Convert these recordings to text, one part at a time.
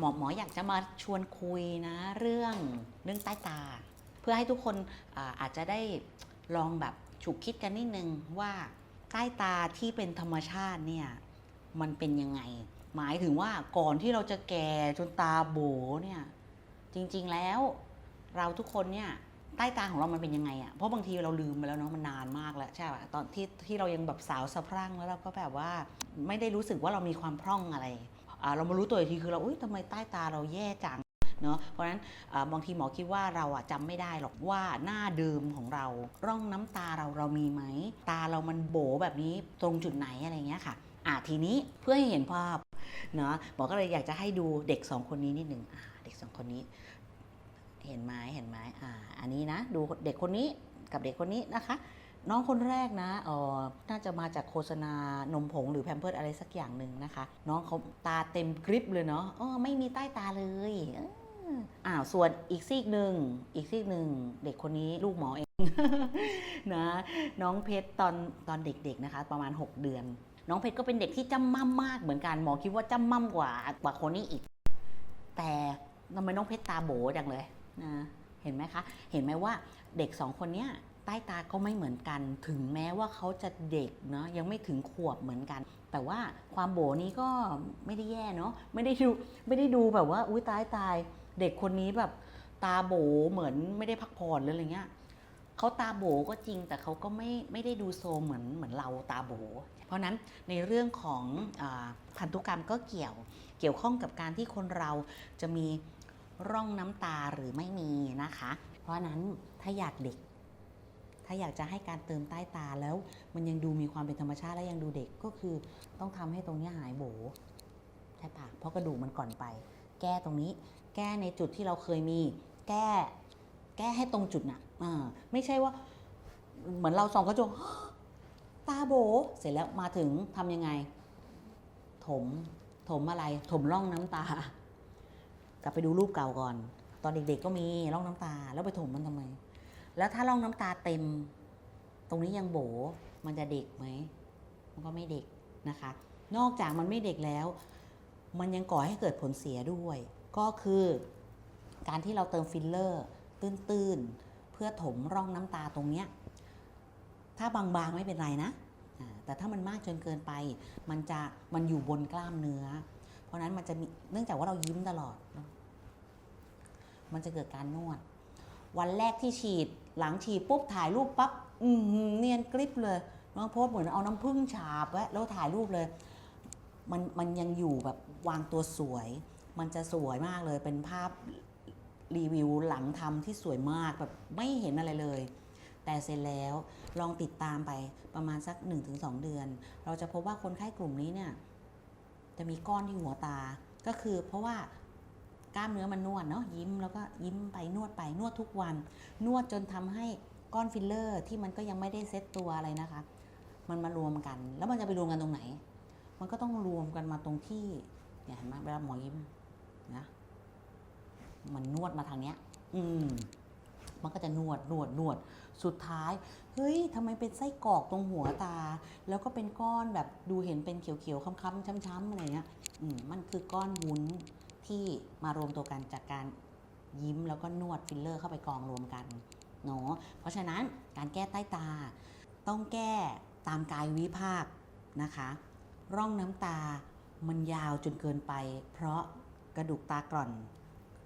หมอหมออยากจะมาชวนคุยนะเรื่องเรื่องใต้ตา เพื่อให้ทุกคนอาอาจจะได้ลองแบบฉุกคิดกันนิดนึงว่าใต้ตาที่เป็นธรรมชาติเนี่ยมันเป็นยังไง หมายถึงว่าก่อนที่เราจะแก่จนตาโบเนี่ยจริงๆแล้ว เราทุกคนเนี่ยใต้ตาของเรามันเป็นยังไงอะ่ะเพราะบางทีเราลืมไปแล้วเนาะมันนานมากแล้วใช่ป่ะตอนที่ที่เรายังแบบสาวสะพรั่งแล้วเราก็แบบว่าไม่ได้รู้สึกว่าเรามีความพร่องอะไร เรามารู้ตัวอีกทีคือเราอุ้ยทำไมใต้ตาเราแย่จังเนาะเพราะฉะนั้นบางทีหมอคิดว่าเราอะจำไม่ได้หรอกว่าหน้าเดิมของเรา ร่องน้ำตาเราเรามีไหม ตาเรามันโบแบบนี้ตรงจุดไหนอะไรเงี้ยค่ะอ่าทีนี้เพื่อให้เห็นภาพเนาะหมอก็เลยอยากจะให้ดูเด็กสองคนนี้นิดหนึ่งอ่าเด็กสองคนนี้ เห็นไหมเห็นไหมอ่าอันนี้นะ ดูเด็กคนนี้กับเด็กคนนี้นะคะ น้องคนแรกนะเออน่าจะมาจากโฆษณานมผงหรือแพมเพิร์ดอะไรสักอย่างหนึ่งนะคะ น้องเขาตาเต็มกริบเลยเนาะเออไม่มีใต้ตาเลยอออ้าวส่วนอีกซีกหนึ่งอีกซีกหนึ่งเด็กคนนี้ลูกหมอเองนะน้องเพชรตอนตอนเด็กๆนะคะ ประมาณ 6 เดือน น้องเพชรก็เป็นเด็กที่จำมั่มมากเหมือนกันหมอคิดว่าจำมั่มกว่ากว่าคนนี้อีก แต่ทำไมน้องเพชรตาโบจังเลยนะเห็นไหมคะ เห็นไหมว่าเด็กสองคนเนี้ย ใต้ตาก็ไม่เหมือนกัน ถึงแม้ว่าเขาจะเด็กเนาะยังไม่ถึงขวบเหมือนกัน แต่ว่าความโบนี้ก็ไม่ได้แย่เนาะไม่ได้ดูไม่ได้ดูแบบว่าอุ้ยตายตายเด็กคนนี้แบบตาโบเหมือนไม่ได้พักผ่อนเลยอะไรเงี้ยเขาตาโบก็จริงแต่เขาก็ไม่ไม่ได้ดูโซมเหมือนเหมือนเราตาโบ เพราะนั้นในเรื่องของอพันธุกรรมก็เกี่ยวเกี่ยวข้องกับการที่คนเราจะมีร่องน้ำตาหรือไม่มีนะคะ เพราะนั้นถ้าอยากเด็ก ถ้าอยากจะให้การเติมใต้ตาแล้ว มันยังดูมีความเป็นธรรมชาติและยังดูเด็กก็คือ ต้องทำให้ตรงนี้หายโบใช่ปะเพราะกระดูกมันก่อนไป แก้ตรงนี้ แก้ในจุดที่เราเคยมี แก้ แก้ให้ตรงจุดน่ะอ่าไม่ใช่ว่า เหมือนเราส่องกระจกตาโบ เสร็จแล้วมาถึงทำยังไง ถม ถมอะไร ถมร่องน้ำตา กลับไปดูรูปเก่าก่อน ตอนเด็กๆก็มีร่องน้ำตา แล้วไปถมมันทำไม แล้วถ้าร่องน้ำตาเต็ม ตรงนี้ยังโบ มันจะเด็กไหม มันก็ไม่เด็กนะคะ นอกจากมันไม่เด็กแล้ว มันยังก่อให้เกิดผลเสียด้วย ก็คือการที่เราเติมฟิลเลอร์ ตื้นๆ เพื่อถมร่องน้ำตาตรงเนี้ย ถ้าบางๆไม่เป็นไรนะ แต่ถ้ามันมากจนเกินไป มันจะมันอยู่บนกล้ามเนื้อ เพราะนั้นมันจะมีเนื่องจากว่าเรายิ้มตลอด มันจะเกิดการนวด วันแรกที่ฉีด หลังฉีดปุ๊บถ่ายรูปปั๊บอือหือเนียนกริบเลย น้องโพสเหมือนเอาน้ำผึ้งฉาบไว้แล้วถ่ายรูปเลย มันมันยังอยู่แบบวางตัวสวย มันจะสวยมากเลยเป็นภาพรีวิวหลังทำที่สวยมากแบบไม่เห็นอะไรเลยแต่เสร็จแล้วลองติดตามไปประมาณสัก 1-2 เดือน เราจะพบว่าคนไข้กลุ่มนี้เนี่ยจะมีก้อนที่หัวตา ก็คือเพราะว่า กล้ามเนื้อมันนวดเนาะยิ้มแล้วก็ยิ้มไปนวดไปนวดทุกวัน นวดจนทำให้ก้อนฟิลเลอร์ ที่มันก็ยังไม่ได้เซ็ตตัวอะไรนะคะ มันมารวมกัน แล้วมันจะไปรวมกันตรงไหน มันก็ต้องรวมกันมาตรงที่เนี่ยเห็นไหมเวลาหมอยิ้มนะมันนวดมาทางเนี้ย อืม มันก็จะนวดนวดนวด สุดท้าย เฮ้ยทำไมเป็นไส้กรอกตรงหัวตา แล้วก็เป็นก้อนแบบดูเห็นเป็นเขียวๆค้ำๆช้ำๆอะไรเงี้ย อืม มันคือก้อนวุ้น ที่มารวมตัวกันจากการยิ้มแล้วก็นวดฟิลเลอร์เข้าไปกองรวมกันเนาะเพราะฉะนั้นการแก้ใต้ตา ต้องแก้ตามกายวิภาคนะคะ ร่องน้ำตามันยาวจนเกินไป เพราะกระดูกตากร่อน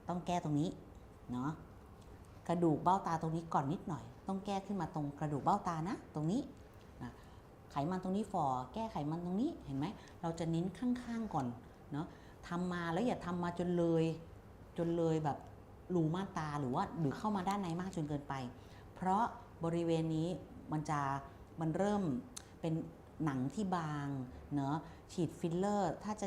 ต้องแก้ตรงนี้เนาะกระดูกเบ้าตาตรงนี้ก่อนนิดหน่อย ต้องแก้ขึ้นมาตรงกระดูกเบ้าตานะ ตรงนี้นะไขมันตรงนี้ฝ่อแก้ไขมันตรงนี้เห็นไหมเราจะเน้นข้างๆก่อนเนาะ ทำมาแล้วอย่าทำมาจนเลย จนเลยแบบรูม่านตาหรือว่าหรือเข้ามาด้านในมากจนเกินไป เพราะบริเวณนี้มันจะมันเริ่มเป็นหนังที่บางเนาะฉีดฟิลเลอร์ ถ้าจะ